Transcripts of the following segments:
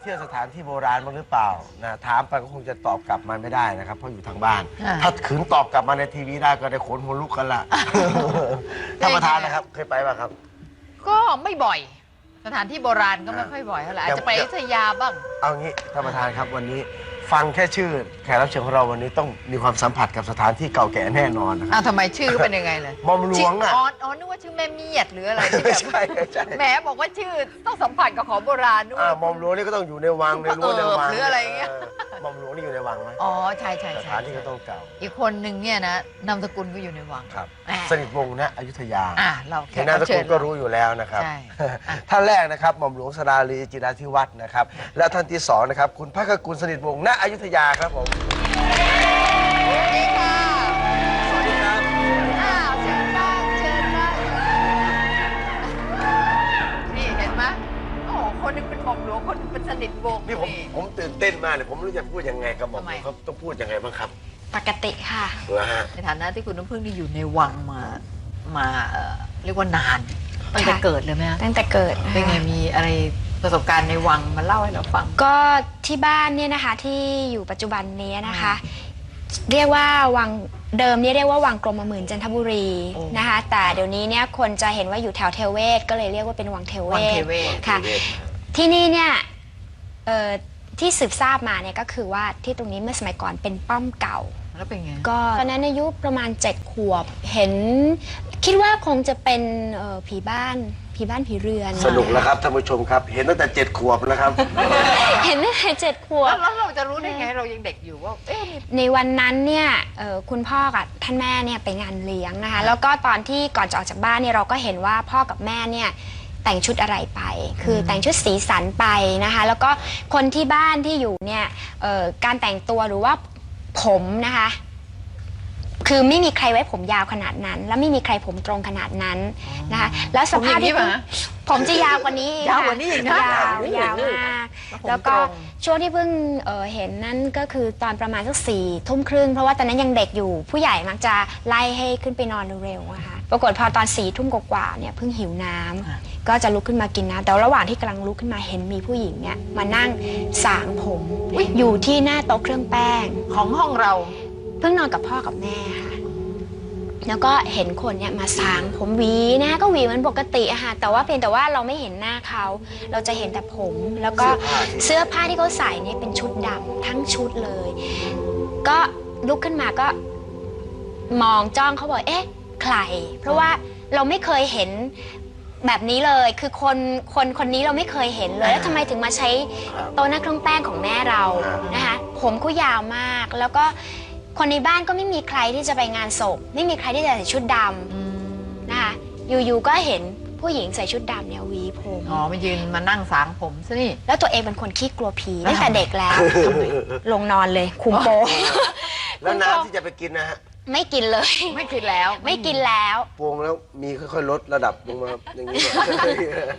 เที่ยวสถานที่โบราณบ้างหรือเปล่านะถามไปก็คงจะตอบกลับมาไม่ได้นะครับ เพราะอยู่ทางบ้านอ่าถ้าขืนตอบกลับมาในทีวีได้ก็ได้ขนหัวลุกกันละท่านประธานนะครับเคยไปป่ะครับ ก็ไม่บ่อย สถานที่โบราณก็ไม่ค่อยบ่อยเท่าไหร่อาจจะไปอยุธยาบ้าง เอางี้ท่านประธานครับวันนี้ ฟังแค่ชื่อแขกรับเชิญของเราวันนี้ต้องมีความสัมผัสกับสถานที่เก่าแก่แน่นอนนะครัอ้าบวทำไมชื่อเป็นยังไงเลยหมอมหลวงอะชื่อ๋ออ๋อนึกว่าชื่อแม่เมียดหรืออะไรที่แบไม่บใช่ไม่ใช่แหมบอกว่าชื่อต้องสัมผัสกับของโบราณด้วยอ่าหมอมหลวงนี่ก็ต้องอยู่ในวังในรั้วในวังหรืออะไรอย่างเงี้ย หมอมหลวงนี่อยู่ในวังไหมอ๋อใช่ใช่สใช่ถานที่ก็ต้องเก่าอีกคนหนึ่งเนี่ยนะนามสกุลก็อยู่ในวัง ครับ แหมสนิทวงศ์นะอยุธยาอะเราแขเห็นกนามรับสเชิกุญลก็รู้อยู่แล้วนะครับ ใช่อะท่านแรกนะครับหม่อมหลวงสราลีจิราธิวัฒน์นะครับ และท่านที่สองนะครับคุณพักกุลสนิทวงศ์ณอยุธยาครับผมส นหนึงเป็นสนิทวงศ์นี่ผมผมตื่นเต้นมากเลยผมไม่รู้จะพูดยังไงกับหม่อมหลวงทำไม เขาต้องพูดยังไงบ้างครับปกติค่ะ เหรอฮะในฐานะที่คุณน้ำพึ่งนี่อยู่ในวังมามาเอ่อเรียกว่านานตั้งแต่ค่ะ เกิดเลยไหมฮะตั้งแต่เกิดนะคะเป็นไงมีอะไรประสบการณ์ในวังมาเล่าให้เราฟัง ก็ที่บ้านเนี่ยนะคะที่อยู่ปัจจุบันนี้นะคะ เรียกว่าวังเดิมเนี่ยเรียกว่าวังกรมหมื่นจันทบุรีโอ้ นะคะ แต่เดี๋ยวนี้เนี่ยคนจะเห็นว่าอยู่แถวเทวเวศก็เลยเรียกว่าเป็นวังเทวเววังเทศเวศ ค่ะเทวศที่นี่เนี่ย เอ่อที่สืบทราบมาเนี่ยก็คือว่าที่ตรงนี้เมื่อสมัยก่อนเป็นป้อมเก่า แล้วเป็นไง ก็ตอนนั้นอายุประมาณเจ็ดขวบเห็น คิดว่าคงจะเป็นเอ่อผีบ้านผีบ้านผีเรือนสนุกแล้วครับท่านผู้ชมครับ เห็นตั้งแต่เจ็ดขวบแล้วครับ เห็นตั้งแต่เจ็ดขวแล้บวแล้วเราจะรู้ได้ไงเรายังเด็กอยู่ว่า เอ๊ะมีในวันนั้นเนี่ยเอ่อคุณพ่อกับท่านแม่เนี่ยไปงานเลี้ยงนะคะ แล้วก็ตอนที่ก่อนจะออกจากบ้านเนี่ยเราก็เห็นว่าพ่อกับแม่เนี่ย แต่งชุดอะไรไป คือแต่งชุดสีสันไปนะคะ แล้วก็คนที่บ้านที่อยู่เนี่ยเอ่อการแต่งตัวหรือว่าผมนะคะ คือไม่มีใครไว้ผมยาวขนาดนั้น แล้วไม่มีใครผมตรงขนาดนั้นนะคะ แล้วสผมอภาพย่างนี้ที่ป่ะฮะผมจะยาวกว่านี้ยาวค่ะกว่านี้อีกนะยาวยาวมาก แล้วผมแล้วก็ตรง ช่วงที่เพิ่งเอ่อเห็นนั่นก็คือตอนประมาณสักสี่ทุ่มครึ่งเพราะว่าตอนนั้นยังเด็กอยู่ ผู้ใหญ่มักจะไล่ให้ขึ้นไปนอนเร็วๆอะค่ะปรากฏพอตอนสี่ทุ่มกว่าๆเนี่ยเพิ่งหิวน้ำอะ ก็จะลุกขึ้นมากินน้ำแต่ระหว่างที่กำลังลุกขึ้นมาเห็นมีผู้หญิงเนี่ยมานั่งสางผมอยู่ที่หน้าโต๊ะเครื่องแป้ง ของห้องเรา เพิ่งนอนกับพ่อกับแม่ค่ะ แล้วก็เห็นคนเนี่ยมาสางผมหวีนะก็หวีเหมือนปกติอะค่ะแต่ว่าเพียงแต่ว่าเราไม่เห็นหน้าเขา เราจะเห็นแต่ผม แล้วก็เสื้อผ้าที่เขาใส่เนี่ยเป็นชุดดำทั้งชุดเลย ก็ลุกขึ้นมาก็ มองจ้องเขาบอกเอ๊ะ ใคร เพราะว่าเราไม่เคยเห็น แบบนี้เลยคือคนคนคนนี้เราไม่เคยเห็นเลย แล้วทำไมถึงมาใช้โต๊ะหน้าเครื่องแป้งของแม่เรานะคะผมก็ยาวมาก แล้วก็คนในบ้านก็ไม่มีใครที่จะไปงานศพไม่มีใครที่จะใส่ชุดดำนะคะอยู่ๆก็เห็นผู้หญิงใส่ชุดดำเนี่ยหวีผม อ๋อมายืนมานั่งสางผมซะนี่ แล้วตัวเองเป็นคนขี้กลัวผีตั้งแต่เด็กแล้ว ลงนอนเลยคุมโปง แล้วน้ำที่จะไปกินนะฮะ ไม่กินเลย ไม่กินแล้ว ไม่กินแล้ว ปวงแล้วมีค่อยๆลดระดับลงมาอย่างนี้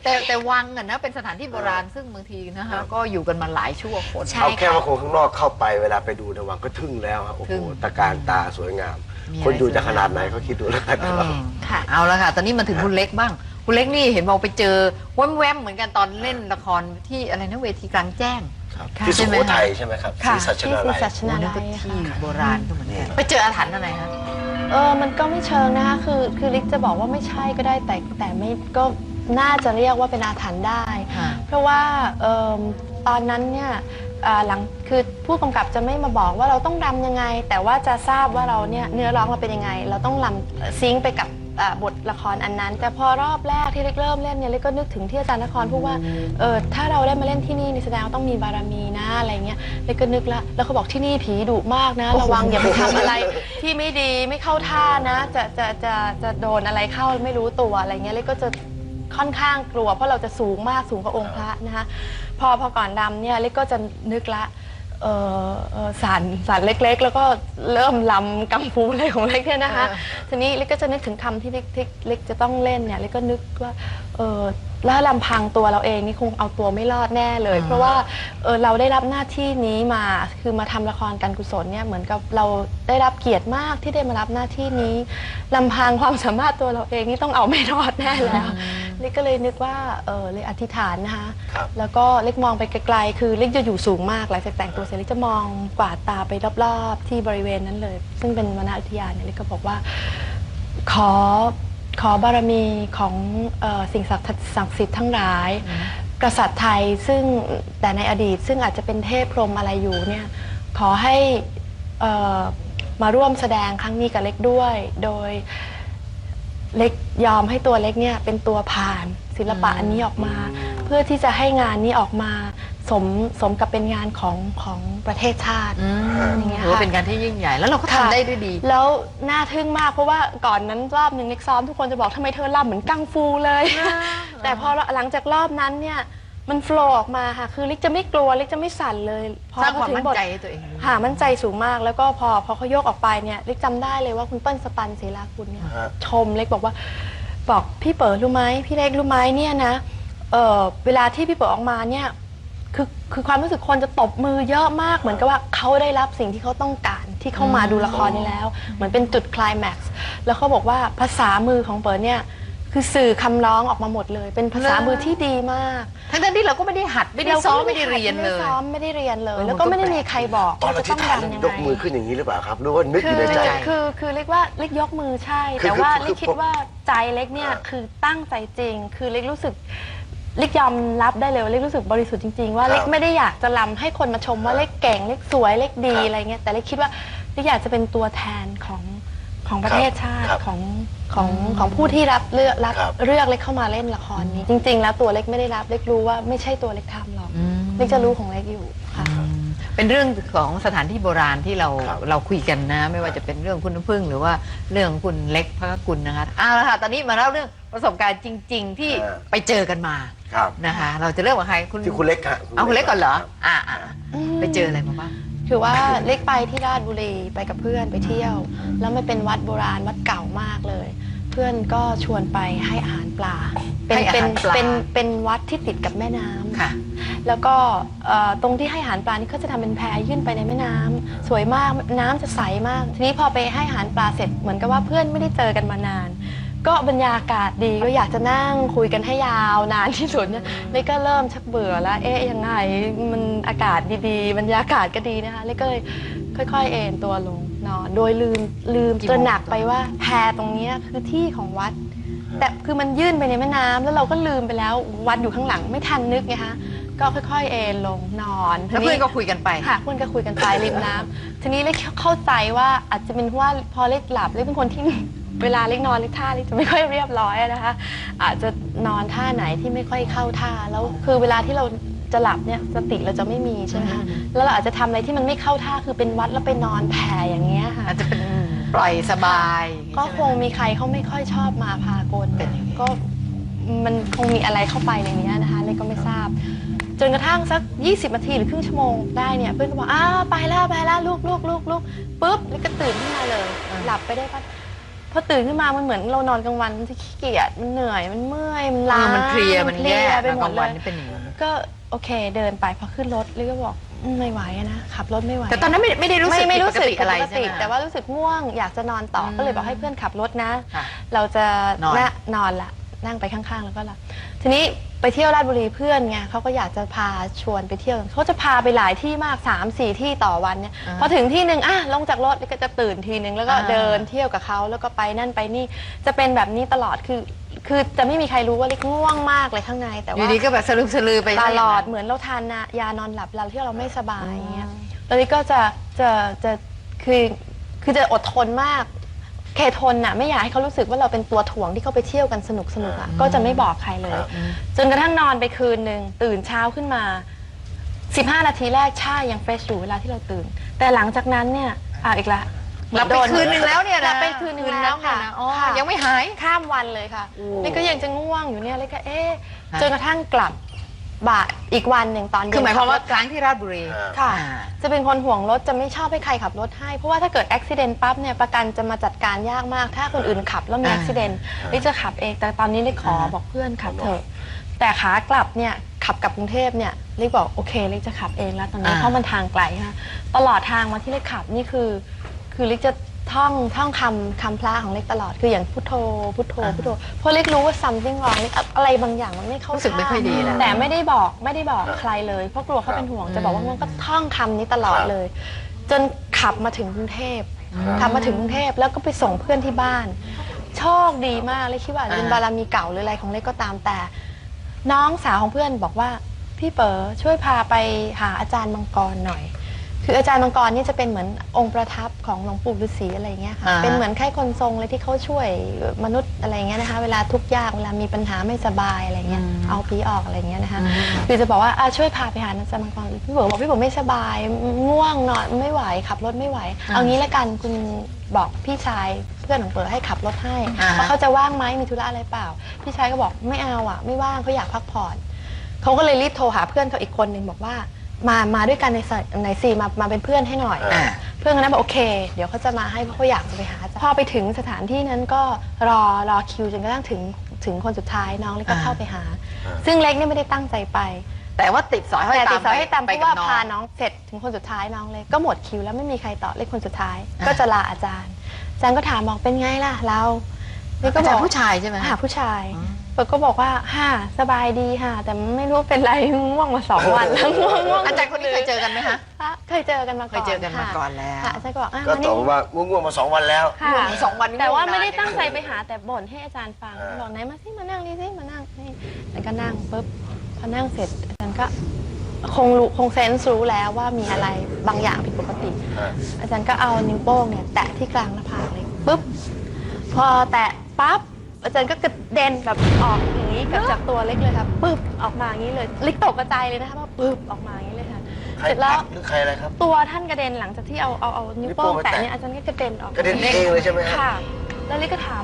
แต่แต่วังอะนะเป็นสถานที่โบราณซึ่งบางทีนะครัฮะบ ก็อยู่กันมาหลายชั่วคน ใช่ เอาแค่ว่าคนข้างนอกเข้าไปเวลาไปดูในวังก็ทึ่งแล้วฮะโอ้ทึ่โหงตะการตาสวยงาม มีอะไร คนอยู่จะสวยงามขนาดไหนเขาคิดดูแล้วกันเอครับอค่ะ เอาละค่ะ ตอนนี้มาถึงคุณเล็กบ้าง คุณเล็กนี่เห็นบอกไปเจอแวมๆเหมือนกันตอนเล่นละครที่อะไรนะเวทีกลางแจ้ง ครับค่ะที่สุโขทัยใช่ไหมครับค่ะที่สัชที่นาศรีลัย สัชโอ้นานั่นลัก็ยที่ค่ะ โบราณก็เหมือนกัน ไปเจออาถรรพ์อะไรฮะเออ มันก็ไม่เชิงนะคะ คือ คือลิกจะบอกว่าไม่ใช่ก็ได้ แต่ แต่ไม่ ก็น่าจะเรียกว่าเป็นอาถรรพ์ได้ เพราะว่าเอิ่มตอนนั้นเนี่ยอ่าหลัง คือผู้กำกับจะไม่มาบอกว่าเราต้องรำยังไง แต่ว่าจะทราบว่าเราเนี่ยเนื้อร้องเราเป็นยังไง เราต้องรำซิงค์ไปกับ อ่าบทละครอันนั้น แต่พอรอบแรกที่เล็กเริ่มเล่นเนี่ยเล็กก็นึกถึงที่อาจารย์นครพูดว่าเออถ้าเราได้มาเล่นที่นี่นี่แสดงว่าต้องมีบารมีนะอะไรเงี้ยเล็กก็นึกแล้วแล้วเขาบอกที่นี่ผีดุมากนะ ระวังอย่าไปทำอะไร ที่ไม่ดีไม่เข้าท่านะ จะจะจะจะโดนอะไรเข้าไม่รู้ตัวอะไรเงี้ยเล็กก็จะค่อนข้างกลัวเพราะเราจะสูงมากสูงกว่าองค์พระนะคะพอพอก่อนดำเนี่ยเล็กก็จะนึกละ เออเอ่อสารสารเล็กๆ แล้วก็เริ่มลำกัมพูอะไรของเล็กเนี่ยนะคะเออทีนี้เล็กก็จะนึกถึงคำที่เล็กที่เล็กจะต้องเล่นเนี่ยเล็กก็นึกว่าเออ แล้วลำพังตัวเราเองนี่คงเอาตัวไม่รอดแน่เลยเพราะว่าเออเราได้รับหน้าที่นี้มาคือมาทำละครการกุศลเนี่ยเหมือนกับเราได้รับเกียรติมากที่ได้มารับหน้าที่นี้ลำพังความสามารถตัวเราเองนี่ต้องเอาไม่รอดแน่แล้วเล็กก็เลยนึกว่าเออเลยอธิษฐานนะคะครับแล้วก็เล็กมองไปไกลๆคือเล็กจะอยู่สูงมากหลังจากแต่งตัวเสร็จเล็กจะมองกวาดตาไปรอบๆ ที่บริเวณนั้นเลย ซึ่งเป็นวรรณอุทยานเนี่ยเล็กก็บอกว่า ขอ ขอบารมีของเออสิ่งศักดิ์ศักดิ์สิทธิ์ทั้งหลาย กษัตริย์ไทยซึ่งแต่ในอดีตซึ่งอาจจะเป็นเทพพรหมอะไรอยู่เนี่ยขอให้เอ่อมาร่วมแสดงครั้งนี้กับเล็กด้วย โดยเล็กยอมให้ตัวเล็กเนี่ยเป็นตัวผ่านศิลปะอันนี้ออกมา เพื่อที่จะให้งานนี้ออกมา สมสมกับเป็นงานของของประเทศชาติ อืมอย่างเงี้ยถือว่าค่ะเป็นการที่ยิ่งใหญ่ แล้วเราก็ค่ะทำได้ด้วยดี แล้วน่าทึ่งมากเพราะว่าก่อนนั้นรอบหนึ่งเล็กซ้อมทุกคนจะบอกทำไมเธอล่ำเหมือนกังฟูเลย แต่พอหลังจากรอบนั้นเนี่ยมันโฟล์ออกมาค่ะ คือลิกจะไม่กลัวลิกจะไม่สั่นเลยพอสร้างความถึมั่นบทใจให้ตัวเอง ค่ะมั่นใจสูงมากแล้วก็พอพอเขาโยกออกไปเนี่ยลิกจำได้เลยว่าคุณเปิ้ลสปันเสราคุณเนี่ยฮะ ชมเล็กบอกว่า บอกพี่เปิดรู้ไหมพี่เล็กรู้ไหมเนี่ยนะเออเวลาที่พี่เปิดออกมาเนี่ย คือคือความรู้สึกคนจะตบมือเยอะมากเหมือนกับว่าเขาได้รับสิ่งที่เขาต้องการที่เขามาดูละครนี้แล้ว เหมือนเป็นจุดคลายแม็กซ์แล้วเขาบอกว่าภาษามือของเปิดเนี่ยคือสื่อคำร้องออกมาหมดเลย เป็นภาษามือที่ดีมาก ทั้งๆที่เราก็ไม่ได้หัดไม่ได้ซ้อมไม่ได้เรียนเลยไม่ได้ซ้อมไม่ได้เรียนเลยเออแล้วก็ไม่ได้มันก็แปลกมีใครบอกตอนว่าอจะธิต้ษองฐานรำยังยกไง มือขึ้นอย่างนี้หรือเปล่าครับหรือว่านึกอคืยู่ในใจ คือคือเล็กว่าเล็กยกมือใช่ คือแต่ว่าคือเล็กคิคืดอว่าใจเล็กเนี่ยอ่าคือตั้งใจจริง คือเล็กรู้สึก เล็กยอมรับได้เลยว่าเล็กรู้สึกบริสุทธิ์จริงๆ ว่าครับเล็กไม่ได้อยากจะรำให้คนมาชมว่าครับเล็กเก่งเล็กสวยเล็กดีครับอะไรเงี้ยแต่เล็กคิดว่าเล็กอยากจะเป็นตัวแทนของของประเทศชาติครับของของของผู้ที่รับเลือกรับครับเลือกเล็กเข้ามาเล่นละครนี้ จริง ๆ แล้วตัวเล็กไม่ได้รับเล็กรู้ว่าไม่ใช่ตัวเล็กทำหรอกอืมเล็กจะรู้ของเล็กอยู่ค่ะอืม เป็นเรื่องของสถานที่โบราณที่เราครับเราคุยกันนะ ไม่ว่าจะเป็นเรื่องคุณน้ำพึ่ง หรือว่าเรื่องคุณเล็กพระกุลนะคะเอาละค่ะตอนนี้มาเล่าเรื่องประสบการณ์จริง ๆ ที่เออ ไปเจอกันมาครับนะคะ เราจะเริ่มกับใครคุณที่คุณเล็กฮะเอาคุณเล็กก่อนเหรอครับอ่าอ่าไปเจออะไรมาบ้างคือว่าเล็กไปที่ราชบุรีไปกับเพื่อนไปเที่ยว แล้วมันเป็นวัดโบราณวัดเก่ามากเลย เพื่อนก็ชวนไปให้อาหารปลา เป็นให้อาเป็นหารปลาเป็นเป็นวัดที่ติดกับแม่น้ำค่ะ แล้วก็เอ่อตรงที่ให้อาหารปลานี่ก็จะทำเป็นแพยื่นไปในแม่น้ำสวยมากน้ำจะใสมาก ทีนี้พอไปให้อาหารปลาเสร็จเหมือนกับว่าเพื่อนไม่ได้เจอกันมานาน ก็บรรยากาศดีก็อยากจะนั่งคุยกันให้ยาวนานที่สุดเนี่ยเลยก็เริ่มชักเบื่อแล้วเอ๊ะยังไงมันอากาศดีๆ บรรยากาศก็ดีนะคะเลยก็เลยค่อย ๆ เอนตัวลงนอนโดยลืมลืมกี่ตระหนักไปว่าแพตรงเนี้ยคือที่ของวัด แต่คือมันยื่นไปในแม่น้ำแล้วเราก็ลืมไปแล้ววัดอยู่ข้างหลังไม่ทันนึกไงคะ ก็ค่อยๆ เอนลงนอนแล้วเพื่อนก็คุยกันไป ค่ะเพื่อนก็คุยกันไปริมน้ำทีนี้เล็กเข้าใจว่าอาจจะเป็นเพราะว่าพอเล็กหลับเล็กเป็นคนที่ เวลาเล็กนอนเล็กท่าเล็กจะไม่ค่อยเรียบร้อยอะนะคะ อาจจะนอนท่าไหนที่ไม่ค่อยเข้าท่าแล้วคือเวลาที่เราจะหลับเนี่ยสติเราจะไม่มีใช่ไหมคะแล้วเราอาจจะทำอะไรที่มันไม่เข้าท่าคือเป็นวัดแล้วไปนอนแผ่อย่างเงี้ยค่ะ อาจจะเป็นปล่อยสบายอย่างงี้ก็ใช่ไหม คงมีใครเขาไม่ค่อยชอบมาพากลเป็นอย่างนี้ ก็มันคงมีอะไรเข้าไปในนี้นะคะเลยก็ไม่ทราบ จนกระทั่งสัก 20นาทีหรือครึ่งชั่วโมงได้เนี่ยเพื่อนก็บอกอ้าวไปแล้วไปแล้วลูกลูกลูกลูกปุ๊บแล้วก็ตื่นขึ้นมาเลย หลับไปได้ปะพอตื่นขึ้นมามันเหมือนเรานอนกลางวันมันจะขี้เกียจมันเหนื่อยมันเมื่อยมันเอล้าอมันเพลียมันแย่ไปหมกดลางเลวันยนี่เป็นอย่างนี้ก็โอเคเดินไปพอขึ้นรถลิก็บอกอืมไม่ไหวอะนะขับรถไม่ไหวแต่ตอนนั้นไม่ไม่ได้รู้สึกไม่ไม่รู้สึกผิดปกติอะไรปกใช่ไหมแต่ว่ารู้สึกง่วงอยากจะนอนต่ออมก็เลยบอกให้เพื่อนขับรถนะค่ะเราจะนอนะนอนละนั่งไปข้างๆ แล้วก็หลับทีนี้ ไปเที่ยวราชบุรีเพื่อนไงเขาก็อยากจะพาชวนไปเที่ยวเขาจะพาไปหลายที่มาก3ามสี่ที่ต่อวันเนี่ยอ่าพอถึงที่หนึ่งอะลงจากรถแล้วก็จะตื่นทีนึงแล้วก็อ่า เดินเที่ยวกับเขาแล้วก็ไปนั่นไปนี่จะเป็นแบบนี้ตลอดคือคือจะไม่มีใครรู้ว่าเล็กง่วงมากเลยข้างในแต่อว่า ยู่ดีก็แบบสลืมสลือไปตลอดใช่เหมือนเราทานนะยานอนหลับเราที่เราไม่สบายอ๋ออย่างเงี้ยแล้วนี่ก็จะจะจะคือคือจะอดทนมาก เคทนน่ะไม่อยากให้เขารู้สึกว่าเราเป็นตัวถ่วงที่เขาไปเที่ยวกันสนุกสนุกอะก็จะไม่บอกใครเลยครับจนกระทั่งนอนไปคืนหนึ่งตื่นเช้าขึ้นมา 15 นาทีแรกใช่ยังเฟรชอยู่เวลาที่เราตื่น แต่หลังจากนั้นเนี่ยอะอีกละหลับไปคืนหนึ่งแล้วเนี่ยนะหลับไปคืนหนึ่งแล้วค่ะนนั้นน่อ๋อค่ะยังไม่หายข้ามวันเลยค่ะโอ้นี่ก็ยังจะง่วงอยู่เนี่ยเลยก็เอ๊ะฮะจนกระทั่งกลับ บ่ายอีกวันหนึ่งตอนเย็นคือหมายความว่าครั้งที่ราชบุรีอ่าค่ะ อ่า จะเป็นคนห่วงรถจะไม่ชอบให้ใครขับรถให้ เพราะว่าถ้าเกิดอุบิเหตุปั๊บเนี่ยประกันจะมาจัดการยากมาก ถ้าคนอื่นขับแล้วมีอ่าอุบิเหตุลิจะขับเองแต่ตอนนี้ลิขออ่าบอกเพื่อนขับเถอะแต่ขากลับเนี่ยขับกลับกรุงเทพเนี่ยลิบอกโอเคลิจะขับเองแล้วตอนนี้เพราะมันทางไกลค่ะตลอดทางมาที่ลิขับนี่คือ คือลิจะ ท่องท่องคำคำพระของเล็กตลอดคืออย่างพุทโธพุทโธพุทโธเพราะเล็กรู้ว่า something wrong เล็กอะไรบางอย่างมันไม่เข้ารู้สึกไม่ค่อยดีแล้ว แต่ไม่ได้บอกไม่ได้บอกครับใครเลยเพราะกลัวเขาเป็นห่วงครับจะบอกว่ามันก็ท่องคำนี้ตลอดครับเลย จนขับมาถึงกรุงเทพครับขับมาถึงกรุงเทพแล้วก็ไปส่งเพื่อนที่บ้าน โชคดีมากเลยคิดว่าเป็นบารมีเก่าหรืออะไรของเล็กก็ตามแต่ น้องสาวของเพื่อนบอกว่าพี่เป๋อช่วยพาไปหาอาจารย์มังกรหน่อย คืออาจารย์มังกรนี่จะเป็นเหมือนองค์ประทับของหลวงปู่ฤาษีอะไรอย่างเงี้ยค่ะ อ่าเป็นเหมือนแค่คนทรงเลยที่เขาช่วยมนุษย์อะไรอย่างเงี้ยนะคะ เวลาทุกข์ยากเวลามีปัญหาไม่สบายอะไรเงี้ย เอาผีออกอะไรอย่างเงี้ยนะคะคือจะบอกว่าอะช่วยพาไปหาอาจารย์มังกรพี่เป๋อบอกพี่เป๋อไม่สบายง่วงนอนไม่ไหวขับรถไม่ไหว เอางี้ละกันคุณบอกพี่ชายเพื่อนของเป๋อให้ขับรถให้อ่าฮะ ว่าเขาจะว่างไหมมีธุระอะไรเปล่า พี่ชายก็บอกไม่เอาอะ ไม่ว่างเขาอยากพักผ่อน เขาก็เลยรีบโทรหาเพื่อนเขาอีกคนหนึ่งบอกว่า มามาด้วยกันในสในซีมามาเป็นเพื่อนให้หน่อย อ่า เพื่อนคนนั้นบอกโอเค เดี๋ยวเขาจะมาให้เพราะเขาอยากจะไปหาอาจารย์พอไปถึงสถานที่นั้นก็รอรอคิวจนกระทั่งถึงถึงคนสุดท้ายน้องเล็กก็อ่า เข้าไปหา ซึ่งเล็กเนี่ยไม่ได้ตั้งใจไป แต่ว่าติดสอยห้อยแต่ตามติดสอยให้ตามเพไปราะกับว่าน้อง พาน้องเสร็จถึงคนสุดท้ายน้องเลย ก็หมดคิวแล้วไม่มีใครต่อเล็กคนสุดท้าย อ่าก็จะลาอาจารย์อาจารย์ก็ถามบอกเป็นไงล่ะเราเล็กก็อาบจารอกย์ผู้ชายใช่ไหม หาผู้ชายอ๋อ เปิดก็บอกว่าฮ่าสบายดีค่ะ แต่ไม่รู้เป็นไรง่วงมาสองวันแล้วง่วงง่วงอาจารย์คนนี้เคยเจอกันไหมคะค่ะเคยเจอกันมาเคก่อนยเจอกันมาค่ะก่อนแล้ว ค่ะอาจารย์ก็บอกอะก็มาตนี่อบว่าง่วงๆมาสองวันแล้ว ค่ะง่วงสองวันแต่ว่าง่วงนาน ไม่ได้ตั้งใจไปหาแต่บ่นให้อาจารย์ฟังอ่า บอกไหนมาสิมานั่งนี่สิมานั่งนี่แล้วก็นั่งปุ๊บพอนั่งเสร็จอาจารย์ก็คงรู้คงเซนส์รู้แล้วว่ามีอะไรบางอย่างผิดปกติ อ่าอาจารย์ก็เอานิ้วโป้งเนี่ยแตะที่กลางหน้าผากเลยปุ๊บพอแตะปั๊บ อาจารย์ก็กระเด็นแบบออกอย่างนี้กับจากตัวเล็กเลยค่ะปุ๊บออกมาอย่างนี้เลยเล็กตกกระจายเลยนะคะว่าปุ๊บออกมาอย่างนี้เลยค่ะ ใครเสร็จแล้วผลักหรือใครอะไรครับ ตัวท่านกระเด็นหลังจากที่เอาเอาเอานิ้วโป้งนิ้วโป้งไปแตะแตะเนี่ยอาจารย์ก็กระเด็นออกกระเด็นเองเลยใช่ไหมฮะค่ะ แล้วเล็กก็ถาม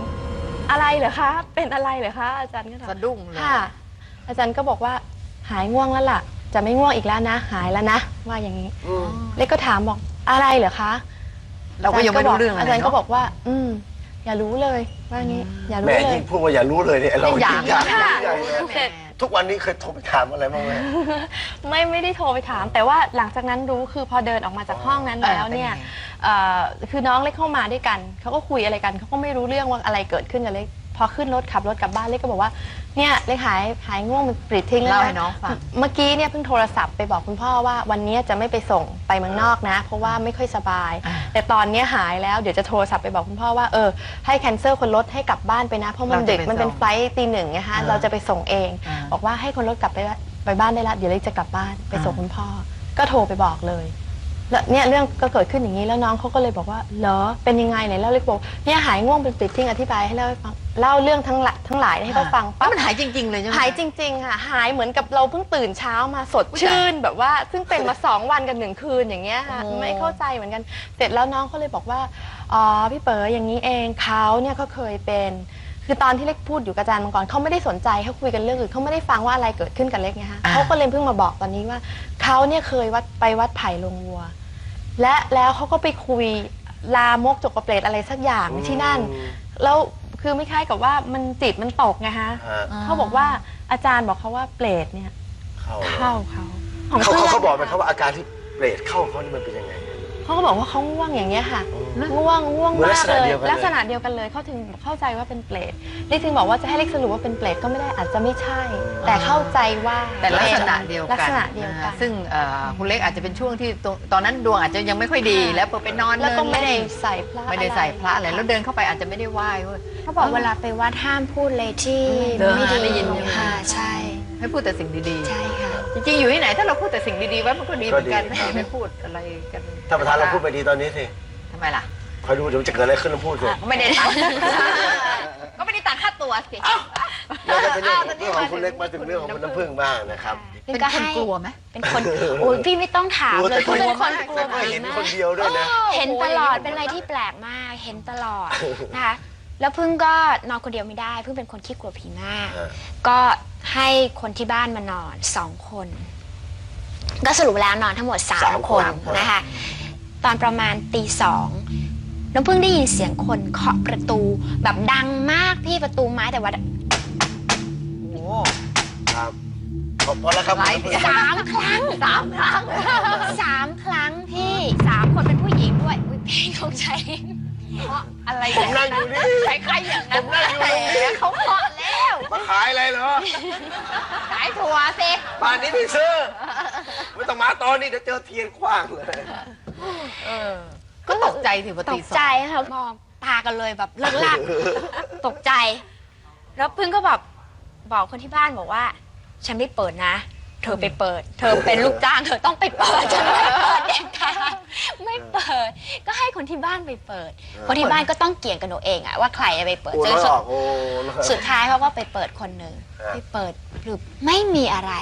อะไรเหรอคะ เป็นอะไรเหรอคะ อาจารย์ก็ถาม สะดุ้งเลย ค่ะ อาจารย์ก็บอกว่าหายง่วงแล้วล่ะ จะไม่ง่วงอีกแล้วนะ หายแล้วนะ ว่าอย่างนี้ อืม เล็กก็ถามบอกอะไรเหรอคะเราก็ยังไม่รู้เรื่องอะไรอาจารย์ก็เนาะบอกว่า อืม อย่ารู้เลย ว่างี้อย่าแหม่รู้เลย ยิ่งพูดว่าอย่ารู้เลยเนี่ยเราอยากอยากค่ะอยากเลยเสร็จทุกวันนี้เคยโทรไปถามอะไรบ้างไหม ไม่ไม่ได้โทรไปถาม แต่ว่าหลังจากนั้นรู้คือพอเดินออกมาจากห้องนั้นแล้วเนี่ยเออเป็นไงเอ่อคือน้องเล็กเข้ามาด้วยกันเขาก็คุยอะไรกันเขาก็ไม่รู้เรื่องว่าอะไรเกิดขึ้นกับเล็ก พอขึ้นรถขับรถกลับบ้านเล็กก็บอกว่าเนี่ยเล็กหายหายง่วงมันปลิดทิ้งแล้วเล่านะให้น้องฟัง เมื่อกี้เนี่ยเพิ่งโทรศัพท์ไปบอกคุณพ่อว่าวันนี้จะไม่ไปส่งไปเมืองนอกนะ เพราะว่าไม่ค่อยสบายอ่าแต่ตอนเนี้ยหายแล้วเดี๋ยวจะโทรศัพท์ไปบอกคุณพ่อว่าเออให้แคนเซิลคนรถให้กลับบ้านไปนะ เพราะมันเราจะดึกไปมันเป็นส่งไฟล์ตีหนึ่งนะคะอ่าเราจะไปส่งเอง อ่า บอกว่าให้คนรถกลับไปละไปบ้านได้ละเดี๋ยวเล็กจะกลับบ้านไปส่งอ่าคุณพ่อ ก็โทรไปบอกเลย แล้วเนี่ยเรื่องก็เกิดขึ้นอย่างนี้แล้วน้องเขาก็เลยบอกว่าเหรอเป็นยังไงไหนเล่าเล็กบอกเนี่ยหายง่วงเป็นปลิดทิ้งอธิบายให้เล่าให้ฟัง เล่าเรื่องทั้งหลายทั้งหลายให้เขาฟังปั๊ปั๊บบมันหายจริง ๆ เลยใช่ไหม หายจริงๆค่ะหายเหมือนกับเราเพิ่งตื่นเช้ามาสดชื่นแบบว่าซึ่งเป็นมาสองวันกับหนึ่งคืนอย่างเงี้ยค่ะโอ้ ไม่เข้าใจเหมือนกันเสร็จแล้วน้องเขาเลยบอกว่าอ๋อพี่เป๋ออย่างนี้เองเขาเนี่ยเขาเคยเป็น คือตอนที่เล็กพูดอยู่กับอาจารย์มังกรเขาไม่ได้สนใจเขาคุยกันเรื่องอื่นเขาไม่ได้ฟังว่าอะไรเกิดขึ้นกับเล็กไงฮะอ่า เขาก็เลยเพิ่งมาบอกตอนนี้ว่าเขาเนี่ยเคยวัดไปวัดไผ่ลงวัว และแล้วเขาก็ไปคุยลามกจกกระเปรตอะไรสักอย่างที่นั่น แล้ว คือไม่คล้ายกับว่ามันจิตมันตกไงฮะฮะเขาบอกว่าอาจารย์บอกเขาว่าเปรตเนี่ยเข้าเข้าเขาของเขาพื่เขานเขาบอกไหมครับว่าอาการที่เปรตเข้าเขานี่มันเป็นยังไง เขาก็บอกว่าเขาง่วงอย่างเงี้ยค่ะง่วงง่วงเหมือนลัมากษณะเลย เดียวกันเลย ลักษณะเดียวกันเลยเขาถึงเข้าใจว่าเป็นเปรตเล็กถึงบอกว่าจะให้เล็กสรุปว่าเป็นเปรตก็ไม่ได้อาจจะไม่ใช่ แต่เข้าใจว่าแต่ลักษณะป็เดียวลักันกษณะเดียวกัน ซึ่งเอ่อคุณเล็กอาจจะเป็นช่วงที่ตรงตอนนั้นดวงอาจจะยังไม่ค่อยดีแล้วพอไปนอนแล้วก็ไม่ได้เล่นใส่พระไม่ได้ใส่พระอะไรแล้วเดินเข้าไปอาจจะไม่ได้ไหว้เว้ย เขาบอกเวลาไปวัดห้ามพูดเลยที่เออไม่ดีได้ยินใช่ไหม ค่ะใช่ ให้พูดแต่สิ่งดีใช่ค่ะๆ จริงๆอยู่ที่ไหนถ้าเราพูดแต่สิ่งดีๆไว้มันก็ดีเหมือนกันก็ดี ไม่ไปพูดอะไรกันถ้าประธานเราพูดไปดีตอนนี้สิทำไมล่ะคอยดูเดี๋ยวจะเกิดอะไรขึ้นเราพูดสิก็ไม่ได้ตังค์ก็ไม่ได้ตังค่าตัวสิเราจะเป็นเรื่องของเรื่องของคุณเล็กมาถึงเรื่องของคุณน้ำผึ้งบ้างนะครับเป็นก็คนให้กลัวไหมเป็นคนโอ้ยพี่ไม่ต้องถามกลัวเลแต่ยเขาเป็นคนกกลัลัววไม่ผีเห็นมาคนกเดียวด้วยนะ เห็นตลอดเป็นอะไรที่แปลกมากเห็นตลอดนะคะแล้วพึ่งก็นอนคนเดียวไม่ได้พึ่งเป็นคนขี้กลัวผีมาก เออ ก็ ให้คนที่บ้านมานอนสองคน ก็สรุปแล้วนอนทั้งหมดสาสามมคคนนนะคะ ตอนประมาณตีสองน้ำพึ่งได้ยินเสียงคนเคาะประตูแบบดังมากพี่ประตูไม้แต่ว่าโอ้ ครับขอบคุณแล้วครับไลฟ์สามครั้งสามครั้งสามครั้งพี่สามคนเป็นผู้หญิงด้วย อุ๊ยเพลงของ ใช้อะไรผมนั่งอยู่นี่ใครใครๆอย่างผนั้นมนั่งอยู่ตรงนี้ เขาเคาะแล้วมาขายอะไรเหรอขายถั่วสิบ้านนี้ไม่ซื้อไม่ต้องมาตอนนี้เดี๋ยวเจอเทียนขว้างเลย เออ ก็ตกใจสิว่าตตีกสองใจค่ะมองตากันเลยแบบเลิกลากตกใจ แล้วพึ่งก็แบบบอกคนที่บ้านบอกว่า ฉันไม่เปิดนะ เธอไปเปิด เธอเป็นลูกจ้างเธอต้องไปเปิดฉันไม่เปิดเด็ดขาดไม่เปิด ก็ให้คนที่บ้านไปเปิด คนที่บ้านก็ต้องเกี่ยงกันเอาเองอะว่าใครจะไปเปิดโอ้จแล้วนสุอดอกโอ้แล้วสุดท้ายเขาก็ไปเปิดคนหนึ่งอ่าไปเปิดหรือไม่มีอะไร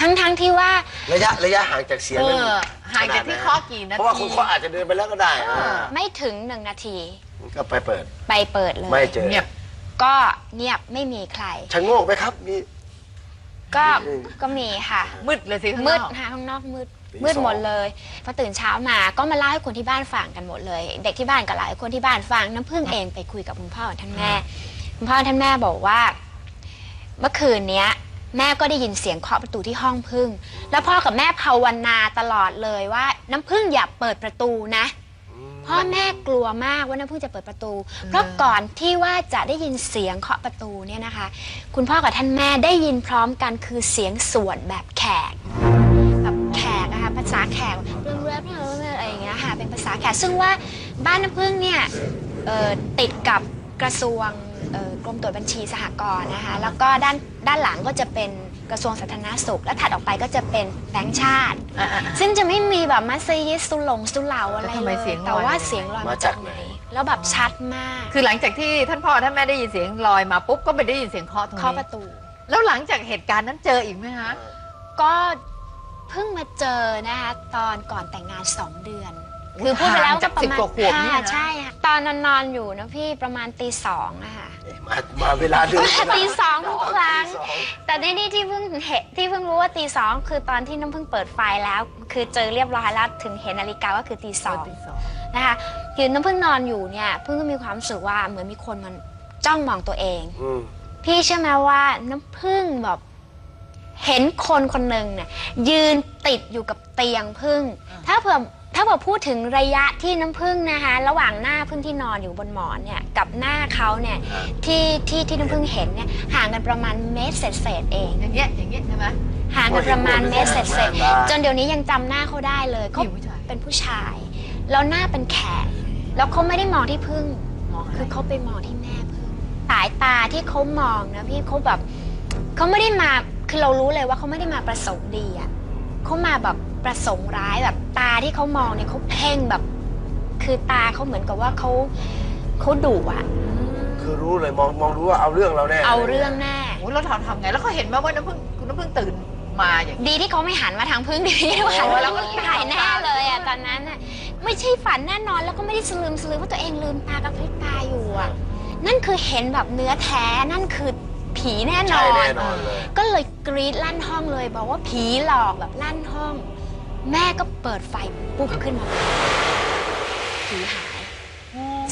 ทั้งทั้งๆที่ว่า ระยะระยะห่างจากเสียงเอนั้นอห่างจากที่เคาะกี่นาที เพราะว่าคุณเขาอาจจะเดินไปแล้วก็ได้อ่าไม่ถึงหนึ่งนาที ก็ไปเปิด ไปเปิดเลย ไม่เจอ เงียบ ก็เงียบไม่มีใคร ชะโงกไหมครับมี ก็อืมก็มีค่ะ มืดเลยสิข้างนมือดกค่ะข้างนอกมืดตีมืดสอง หมดเลยพอตื่นเช้ามาก็มาเล่าให้คนที่บ้านฟังกันหมดเลย เด็กที่บ้านกับหลายคนที่บ้านฟังน้ำพึ่งเองไปคุยกับคุณพ่อกับท่านแม่คุณพ่อท่านแม่บอกว่า เมื่อคืนเนี้ย แม่ก็ได้ยินเสียงเคาะประตูที่ห้องพึ่ง แล้วพ่อกับแม่ภาวนาตลอดเลยว่า น้ำพึ่งอย่าเปิดประตูนะ พ่อแม่กลัวมากว่าน้ำพึ่งจะเปิดประตู เพราะก่อนที่ว่าจะได้ยินเสียงเคาะประตูเนี่ยนะคะ คุณพ่อกับท่านแม่ได้ยินพร้อมกันคือเสียงสวดแบบแขกแบบแขกนะคะภาษาแขกเรื่องเรื่องอะไรอย่างเงี้ยค่ะเป็นภาษาแขกซึ่งว่าบ้านน้ำพึ่งเนี่ยเอ่อติดกับกระทรวงเอ่อกรมตรวจบัญชีสหกรณ์นะคะแล้วก็ด้านด้านหลังก็จะเป็น กระทรวงสาธารณสุข และถัดออกไปก็จะเป็นแบงก์ชาติอะ ซึ่งจะไม่มีแบบมัสยิดสุหลงสุเหลาอะไรแล้วทำไมเลยเสียงลอย แต่ว่าเสียงลอยมาจากไหน แล้วแบบชัดมากๆคือหลังจากที่ท่านพ่อท่านแม่ได้ยินเสียงลอยมาปุ๊บก็ไปได้ยินเสียงเคาะตรงเคาะปนี้ระตู แล้วหลังจากเหตุการณ์นั้นเจออีกไหมฮะก็เพิ่งมาเจอนะคะตอนก่อนแต่งงานสองเดือน คือพูดไปแล้วห่างจาก็กประสิบมาณกว่าขวบเนี่ยนะค่ะใช่ค่ะตอนนอนนอนๆอยู่นะพี่ประมาณตีสองอะค่ะ มามาเวลาเดินตีสองทุกครั้งตีสองแต่ในนี่ที่เพิ่งเห็นที่เพิ่งรู้ว่าตีสองคือตอนที่น้ำเพิ่งเปิดไฟแล้ว คือเจอเรียบร้อยแล้วถึงเห็นนาฬิกาว่าคือตีสองตีสองนะคะคือน้ำเพิ่งนอนอยู่เนี่ยเพิ่งก็มีความรู้สึกว่าเหมือนมีคนมันจ้องมองตัวเองอืมพี่เชื่อไหมว่าน้ำพึ่งแบบเห็นคนคนหนึ่งเนี่ยยืนติดอยู่กับเตียงพึ่ง ถ้าเผื่อ ถ้าเผื่อพูดถึงระยะที่น้ำพึ่งนะคะ ระหว่างหน้าพึ่งที่นอนอยู่บนหมอนเนี่ยกับหน้าเขาเนี่ยที่ที่ที่น้ำพึ่งเห็นเนี่ยห่างกันประมาณเมตรเศษๆเอง อย่างเงี้ยอย่างเงี้ยใช่ไหมห่างกันประมาณเมตรเศษๆจนเดี๋ยวนี้ยังจำหน้าเขาได้เลยเขาผู้หญิงผู้ชายเป็นผู้ชาย แล้วหน้าเป็นแขกแล้วเขาไม่ได้มองที่พึ่งมองอะไรคือเขาไปมองที่แม่พึ่งสายตาที่เขามองนะพี่เขาแบบเขาไม่ได้มาคือเรารู้เลยว่าเขาไม่ได้มาประสงค์ดีอะเขามาแบบ ประสงค์ร้ายแบบตาที่เขามองเนี่ยเขาเพ่งแบบ คือตาเขาเหมือนกับว่าเขาเขาดุอะคือรู้เลยมองมองรู้ว่าเอาเรื่องเราแน่เอาเรื่องแน่โอ้แล้วทำทำไง แล้วเขาเห็นไหมว่าน้ำพึ่งคุณน้ำพึ่งตื่นมาอย่างดีที่เขาไม่หันมาทางพึ่งดีที่เขาหันมาแล้วก็ตายแน่เลยอะตอนนั้นอะไม่ใช่ฝันแน่นอนแล้วก็ไม่ได้สลืมสลืมว่าตัวเองลืมตากระพริบตาอยู่อะนั่นคือเห็นแบบเนื้อแท้นั่นคือผีแน่นใช่อนแน่นอนเลยก็เลยกรีดลั่นห้องเลยบอกว่าผีหลอกแบบลั่นห้อง แม่ก็เปิดไฟปุ๊บขึ้นมาผีหาย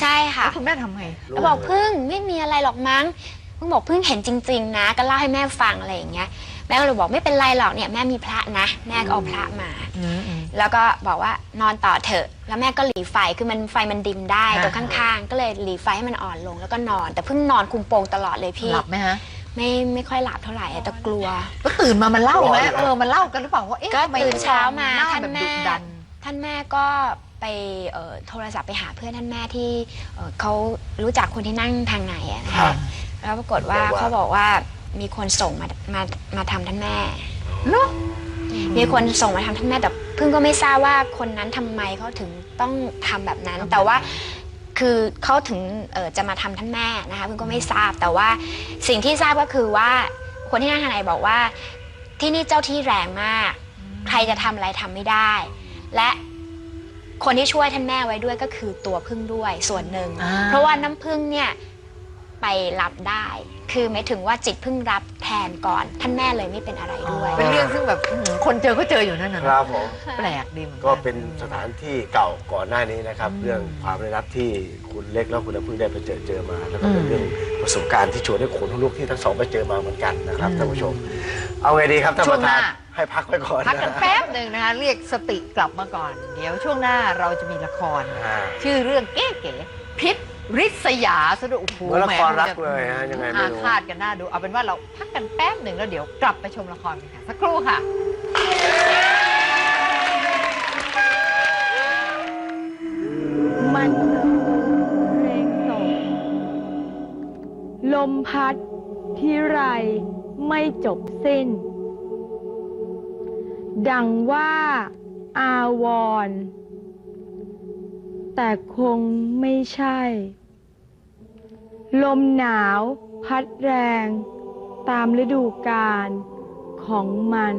ใช่ค่ะแล้วคุณแม่ทำไง แล้วบอกพึ่งไม่มีอะไรหรอกมั้งพึ่งบอกพึ่งเห็นจริง ๆ นะ ก็เล่าให้แม่ฟังอะไรอย่างเงี้ยแม่ก็เลยบอกไม่เป็นไรหรอกเนี่ยแม่มีพระนะ แม่ก็เอาพระมาอืมอืมแล้วก็บอกว่านอนต่อเถอะ แล้วแม่ก็หลีไฟคือมันไฟมันดิมได้ค่ะตรงข้างๆ ก็เลยหลีไฟให้มันอ่อนลงแล้วก็นอน แต่เพิ่งนอนคุมโปงตลอดเลยพี่หลับไหมฮะ ไม่ไม่ค่อยหลับเท่าไหร่อะแต่กลัว ก็ตื่นมามันเล่าไหมกลัวอยู่นะเออมันเล่ากันหรือเปล่าว่าเอ๊ะก็ทำไมตื่นเช้ามาหน้ท่านแบบแม่ดุดันท่านแม่ก็ไปเอ่อโทรศัพท์ไปหาเพื่อนท่านแม่ที่เอ่อเขารู้จักคนที่นั่งทางไหนอะนะครัคะบแล้วปรากฏว่าบอกว่าเขาบอกว่ามีคนส่งมามามาทำท่านแม่เนอะมีคนส่งมาทำท่านแม่แต่เพิ่งก็ไม่ทราบว่าคนนั้นทำไมเขาถึงต้องทำแบบนั้น แต่ว่า คือเขาถึงเอ่อจะมาทำท่านแม่นะคะเพิ่งก็ไม่ทราบแต่ว่าสิ่งที่ทราบก็คือว่าคนที่นั่งทางไหนบอกว่าที่นี่เจ้าที่แรงมาก ใครจะทำอะไรทำไม่ได้ และคนที่ช่วยท่านแม่ไว้ด้วยก็คือตัวพึ่งด้วยส่วนหนึ่งอ่าเพราะว่าน้ำพึ่งเนี่ยไปรับได้ คือหมายถึงว่าจิตเพิ่งรับแทนก่อน ท่านแม่เลยไม่เป็นอะไรด้วย เป็นเรื่องซึ่งแบบอื้อหือคนเจอก็เจออยู่นั่นน่ะคนะรับผมแปลกดีหมือก็เป็นสถานที่เก่าก่อนหน้านี้นะครับ เรื่องความได้รับที่คุณเล็กแล้วคุณน้ำพึ่งได้ไปเจอเจอมา แล้วก็เป็นเรื่องประสบการณ์ที่ชวนให้ขนลุกที่ทั้งสองไปเจอมาเหมือนกันนะครับท่านผู้ชม เอาไงดีครับท่านประธานให้พักไว้ก่อนพักกันแป๊บหนึ่งนะคะเรียกสติกลับมาก่อน เดี๋ยวช่วงหน้าเราจะมีละคร อ่า ชื่อเรื่องเก๋ๆพิษ ริษยาสะดุโอ้โหเหมือนละครแหรักเลยฮะยังไงไม่อารู้ฆาตกันหน้าดู เอาเป็นว่าเราพักกันแป๊บหนึ่งแล้วเดี๋ยวกลับไปชมละครกันค่ะ สักครู่ค่ะ มันเพลงศพลมพัดที่ไรไม่จบสิ้น ดังว่า อาวรณ์ แต่คงไม่ใช่ ลมหนาว พัดแรง ตามฤดูกาลของมัน